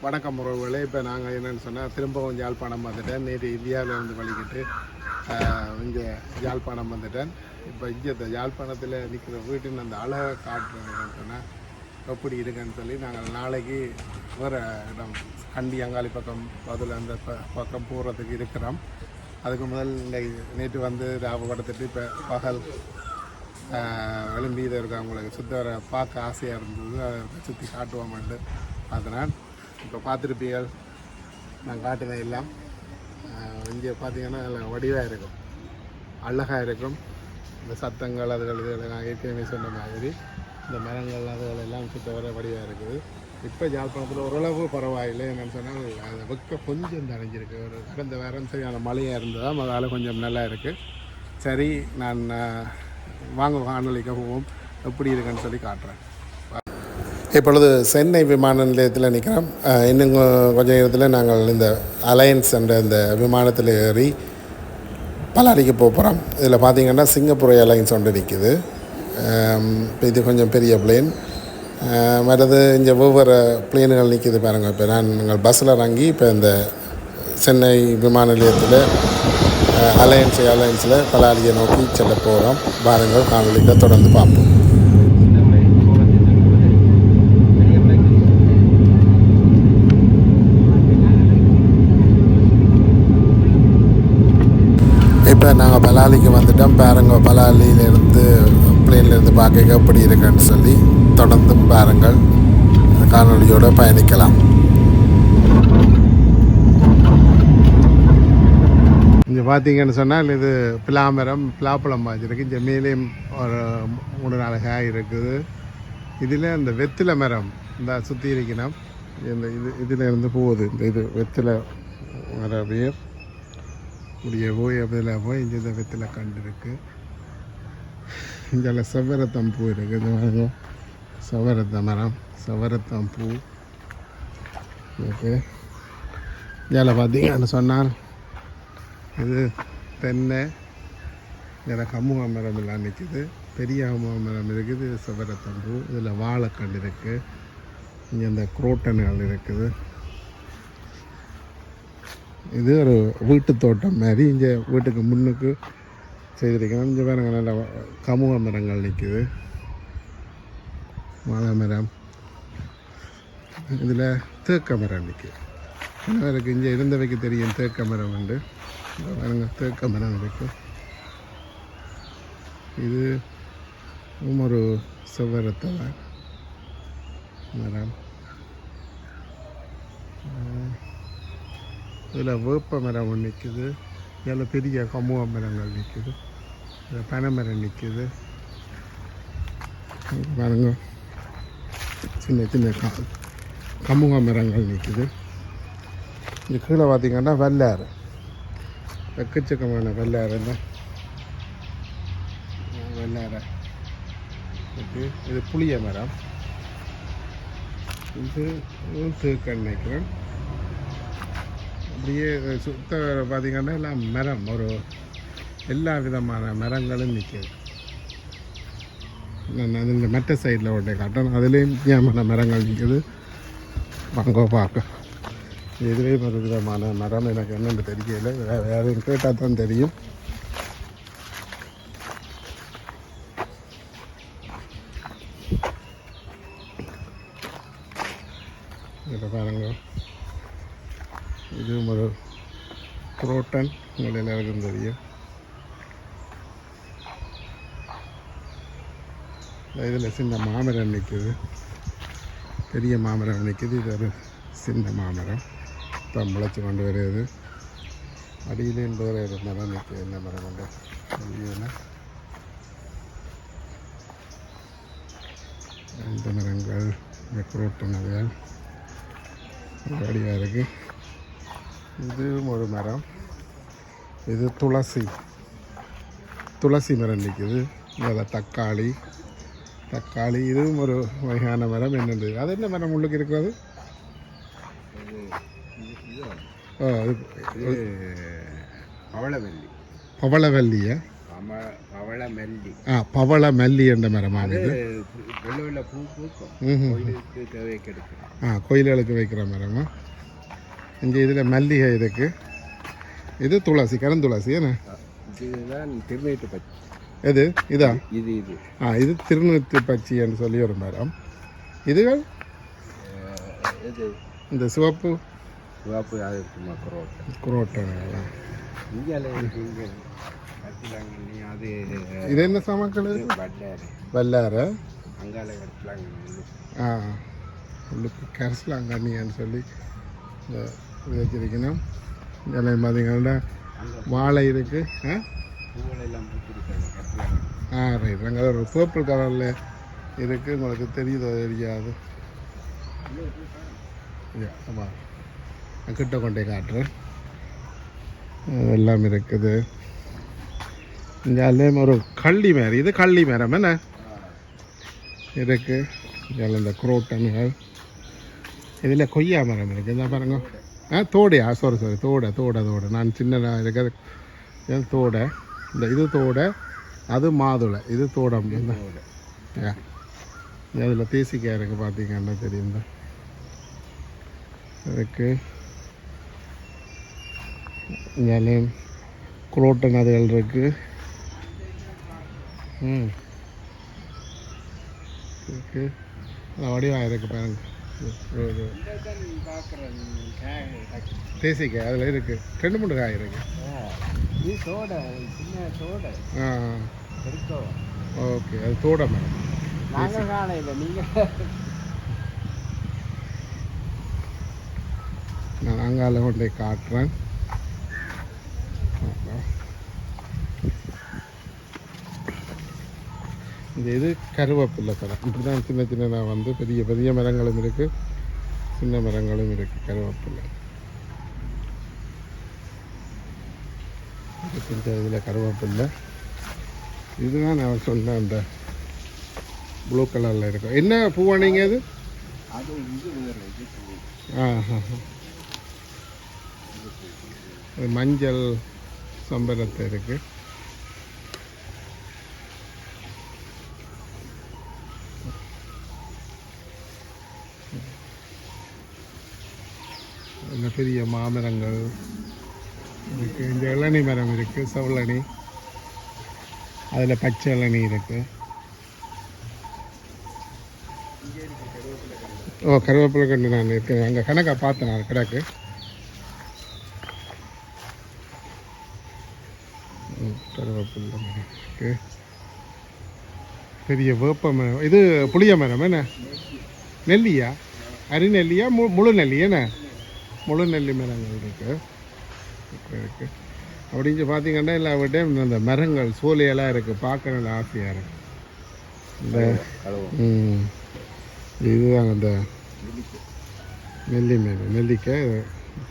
வணக்கம் உறவுகளே. இப்போ நாங்கள் என்னென்னு சொன்னால் திரும்பவும் யாழ்ப்பாணம் வந்துட்டேன். நேற்று இந்தியாவில் வந்து வழிகிட்டு இங்கே யாழ்ப்பாணம் வந்துட்டேன். இப்போ இங்கே இந்த யாழ்ப்பாணத்தில் நிற்கிற வீட்டின் அந்த அழகை காட்டுறதுன்னு சொன்னால் எப்படி இருக்குன்னு சொல்லி நாங்கள் நாளைக்கு வேறு இடம் கண்டி அங்காளி பக்கம் அதில் அந்த ப- பக்கம் போகிறதுக்கு இருக்கிறோம். அதுக்கு முதல் இன்றைக்கு நேற்று வந்து ராவு இப்போ பகல் எழும்பி இதை இருக்க அவங்களுக்கு சுற்றி வர பார்க்க ஆசையாக இருந்தது. அதை சுற்றி காட்டுவோம்ட்டு அதனால் இப்போ பார்த்துருப்பீர்கள். நான் காட்டினேன் எல்லாம் இங்கே பார்த்தீங்கன்னா வடிவாக இருக்கும். அழகாக இருக்கும். இந்த சத்தங்கள் அதுகள் இதுகள் நான் ஏற்கனவே சொன்ன மாதிரி இந்த மரங்கள் அதுகள் எல்லாம் சுத்த வர வடிவாக இருக்குது. இப்போ ஜாழ்ப்பாணத்தில் ஓரளவு பரவாயில்லை என்னென்னு சொன்னால் அந்த வெக்க கொஞ்சம் தடைஞ்சிருக்கு ஒரு கடந்த வாரம் சரியான மழையாக இருந்ததா அதால் கொஞ்சம் நல்லா இருக்குது சரி நான் வாங்க வானொலிக்கு போவோம் எப்படி இருக்குன்னு சொல்லி காட்டுறேன். இப்பொழுது சென்னை விமான நிலையத்தில் நிற்கிறோம். இன்னும் கொஞ்சம் நேரத்தில் நாங்கள் இந்த அலையன்ஸ் என்ற இந்த விமானத்தில் ஏறி பலாரிக்கு போக போகிறோம் இதில் பார்த்திங்கன்னா சிங்கப்பூர் ஏர்லைன்ஸ் ஒன்று நிற்கிது இது கொஞ்சம் பெரிய பிளேன். மற்றது இங்கே ஒவ்வொரு பிளேனுகள் நிற்கிது பாருங்கள் இப்போ நான் நாங்கள் பஸ்ஸில் இறங்கி இப்போ இந்த சென்னை விமான நிலையத்தில் அலையன்ஸ் ஏர்லைன்ஸில் பலாரியை நோக்கி செல்ல போகிறோம் பாருங்கள் காணொலியில் தொடர்ந்து பார்ப்போம் இப்போ நாங்கள் பலாலிக்கு வந்துட்டோம் பாருங்கள் பலாலியிலேருந்து பிளேன்லேருந்து பார்க்க எப்படி இருக்குன்னு சொல்லி தொடர்ந்து பாருங்கள். காணொலியோடு பயணிக்கலாம். இங்கே பார்த்தீங்கன்னு சொன்னால் இது பிளாமரம் பிலாப்பழம் மாதிரி இங்கே மேலேயும் ஒரு மூணு நாலு காய் இருக்குது. இதில் இந்த வெத்திலை மரம் இந்த சுற்றி இருக்கணும் இந்த இது இதில் இருந்து போகுது. இந்த இது வெத்தில மர வேர் இப்படியே எவ்வளவோ இங்கே இந்த வெத்திலை கண்டு இங்கே செவ்வரத்தம் பூ இருக்குது இந்த செவ்வரத்த மரம் செவ்வரத்தம் பூ. இருக்கு இதில் பார்த்தீங்கன்னு சொன்னால் இது தென்னை இதில் கமுக மரம் எல்லாம் நிற்கிது பெரிய கமுக மரம் இருக்குது இது செவ்வரத்தம்பூ இதில் வாழைக்கண்டு இருக்குது இங்கே இந்த குரோட்டன்கள் இருக்குது. இது ஒரு வீட்டு தோட்டம் மாதிரி இங்கே வீட்டுக்கு முன்னுக்கு செய்திருக்கணும் இங்கே பாருங்கள் நல்ல கமுக மரங்கள் நிற்குது மாலை மரம். இதில் தேக்க மரம் நிற்குது எனக்கு இங்கே இருந்தவைக்கு தெரியும் தேக்க மரம் உண்டு. பாருங்க தேக்க மரம் இருக்கு. இது ஒரு செவ்வரத்தலை மரம். இதில் வேப்ப மரம் ஒன்று நிற்குது இதில் பெரிய கமுக மரங்கள் நிற்குது இதில் பனை மரம் நிற்குது. மரங்கள் சின்ன சின்ன க கமுக மரங்கள் நிற்குது. இது கீழே பார்த்திங்கன்னா வெள்ளாறு எக்கச்சக்கமான வெள்ளாறு என்ன? வெள்ளாரை இது புளிய மரம். இது தேக்கன் நினைக்கிறேன் அப்படியே சுத்த பார்த்தீங்கன்னா எல்லாம் மரம். ஒரு எல்லா விதமான மரங்களும் நிற்கிது நான் அதில் மற்ற சைடில் ஒன்றை காட்டணும். அதுலேயும் வித்தியாசமான மரங்கள் நிற்குது வாங்க பார்க்க எதுவே ஒரு விதமான மரம். எனக்கு என்னென்னு தெரியல. வேறு யாரையும் கேட்டால் தான் தெரியும் இதில் பாருங்க இது ஒரு குரோட்டன் உங்கள் எல்லாருக்கும் தெரியும். இதில் சின்ன மாமரம் நிற்குது. பெரிய மாமரம் நிற்குது. இது ஒரு சின்ன மாமரம். இப்போ முளைச்சி கொண்டு வருது. அடியில் வேறு ஒரு மரம் நிற்குது. என்ன மரம் கொண்டு தெரியல இந்த மரங்கள் இந்த குரோட்டன் அதுகள் அடியாக இருக்குது. இதுவும் ஒரு மரம். இது துளசி. துளசி மரம் நிற்குது அதில் தக்காளி. தக்காளி இதுவும் ஒரு வகையான மரம். என்னது? அது என்ன மரம் உள்ளுக்கு இருக்கிறது? பவளவல்லி. பவளவல்லியா? கம பவள மல்லி ஆ பவள மல்லி என்ற மரமானது. வெள்ள வெள்ள பூ பூக்கும். ம் கோயிலுக்கு தேவைக்கு எடுக்கலாம். ஆ கோயில்களுக்கு வைக்கிற மரமா? இங்கே இதில் மல்லிகை இருக்கு. இது துளசி கருந்துளசி என்ன? இதுதான் திருநீட்டு பச்சை. எது? இதா? இது இது. ஆ இது திருநூற்றி பச்சின்னு சொல்லி ஒரு மரம் இதுகள்? இந்த சிவப்பு? சிவப்பு அது சும்மா குரோட்டை? குரோட்டை இந்தியாவில் இருக்கு இங்கே. கட்டிலாங்கண்ணி அது இது என்ன பட்டாரு வல்லார ஆ உள்ளுக்கு கரிசலாங்கண்ணின்னு சொல்லி இந்த வச்சிருக்கணும். இதில் பார்த்தீங்கன்னா வாழை இருக்குது ஆ? ரைட் அங்கே ஒரு பர்பிள் கலரில் இருக்குது உங்களுக்கு தெரியுதோ தெரியாது. ஆமாம் நான் கிட்ட கொண்டே காட்டுறேன். எல்லாம் இருக்குது. இங்கே ஒரு கள்ளி மேரம் இது கள்ளி மேரம் என்ன? இருக்குது இதில் இந்த குரோட்டன்கள் இதில் கொய்யா மரம் இருக்குது இந்த பாருங்க. ஆ தோடையா சாரி சாரி தோடை தோடை தோடை. நான் சின்னதாக இருக்கிறது இது தோடை. இந்த இது தோடை அது மாதுளை. இது தோடம். என்ன அதில் தேசிக்காய் இருக்குது பார்த்தீங்கன்னா தெரியும்? தான் அதுக்கு இங்கேயும் குரோட்டன் அதுகள் இருக்குது ம். இருக்கு. வடிவாக இருக்கு பாருங்க. இது- இது பார்க்குறேன் தேசிக்காய் அதில் இருக்குது ரெண்டு மூணு காய் இருக்குது இது சோடை சின்ன சோடை ஆ. ஓகே அது தோட மேடம். நாங்கள் காண இல்லை நீங்கள் நான் அங்கால கொண்டே காட்டுறேன். இந்த இது கருவேப்பில்லை தரம் இப்படி தான் சின்ன சின்னதாக வந்து பெரிய பெரிய மரங்களும் இருக்குது சின்ன மரங்களும் இருக்குது கருவேப்பில்லை இந்த இதில் கருவேப்பில்லை இதுதான் நான் சொன்ன அந்த ப்ளூ கலரில் இருக்கும். என்ன பூவானீங்க அது அது பூ. ஆ ஆ, ஆ. இது மஞ்சள் சம்பரத்தை இருக்கு இந்த பெரிய மாமரங்கள் இருக்கு. இந்த இளநி மரம் இருக்கு செவலணி அதில் பச்சை இளநி இருக்கு. ஓ கருவேப்பிலை கண்டு நான் இருக்கேன் அங்கே கணக்காக பார்த்தேன் நான் கிடக்கு. கருவேப்பிலை மரம் இருக்கு. பெரிய வேப்ப மரம். இது புளிய மரம் என்ன? நெல்லியா? அரி நெல்லியா மு முழு நெல்லி என்ன? முழு நெல்லி மரங்கள் இருக்கு. இருக்கு, இருக்கு. அப்படின்னு பார்த்தீங்கன்னா எல்லா விட்டையும் இந்த மரங்கள் சோலையெல்லாம் இருக்குது பார்க்க நல்ல ஆசையாக இருக்கு. இந்த. இதுதான் அந்த நெல்லி மீன். நெல்லிக்காய் இது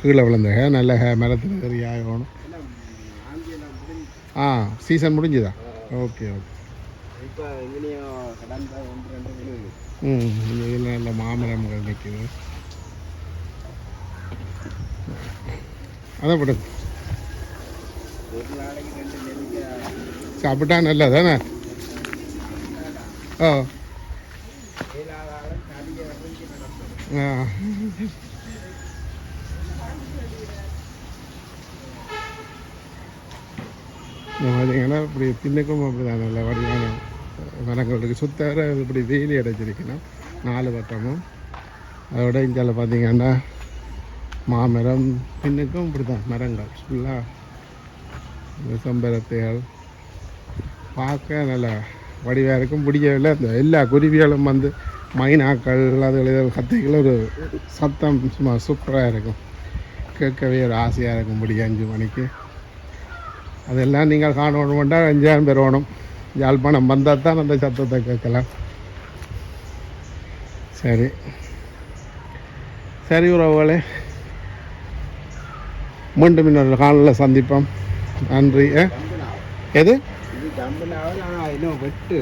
கீழே விழுந்த ஹே நல்ல ஹே மரத்தில் ஏறி ஆகணும் ஆ சீசன் முடிஞ்சுதா? Okay okay. ம் இதில் நல்ல மாமரங்கள் நிற்குது அதை விட சாப்பிட்டா நாளைக்கு தானே ஓ ஆ. இந்த பார்த்தீங்கன்னா இப்படி தின்னுக்கும் அப்படி தான் நல்ல வடிவான மரங்கள் இருக்குது சுத்தர இப்படி வேலி அடைச்சிருக்கணும் நாலு வட்டமும். அதோட இந்தியாவில் பார்த்தீங்கன்னா மாமரம் பின்னுக்கும் இப்படி தான் மரங்கள் ஃபுல்லாக விசம்பரத்தைகள் பார்க்க நல்லா வடிவாக இருக்கும். பிடிக்கவில்லை. அந்த எல்லா குருவிகளும் வந்து மைனாக்கள் அதுகள் இதுகள் கத்தைகள் ஒரு சத்தம் சும்மா சூப்பராக இருக்கும். கேட்கவே ஒரு ஆசையாக இருக்கும் பிடிக்க அஞ்சு மணிக்கு. அதெல்லாம் நீங்கள் காணணுமெண்டா அஞ்சாயிரம் பேர் வேணும் யாழ்ப்பாணம் வந்தால் தான் அந்த சத்தத்தை கேட்கலாம். சரி. சரி உறவுகளே மீண்டும் இன்னொரு காலில் சந்திப்போம். நன்றி. எது? இது ஜம்பு வெட்டு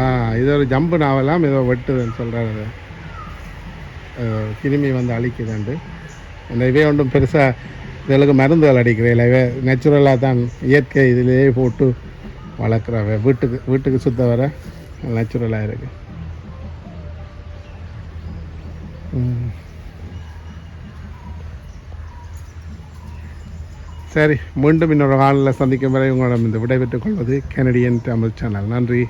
ஆ இது ஒரு ஜம்பு நாவலாம் ஏதோ வெட்டுதுன்னு சொல்கிறாரு கிருமி வந்து அழிக்குதுண்டு. இந்த இவே ஒன்றும் பெருசாக இதுகளுக்கு மருந்துகள் அடிக்கிறேன். இவே நேச்சுரலாக தான் இயற்கை இதிலேயே போட்டு வளர்க்குறவ. வீட்டுக்கு வீட்டுக்கு சுத்த வர நேச்சுரலாக இருக்குது ம். சரி மீண்டும் இன்னொரு காலில் சந்திக்கும் வரை உங்களிடம் இந்த விடைபெற்றுக் கொள்வது கெனடியன் தமிழ் சேனல். நன்றி.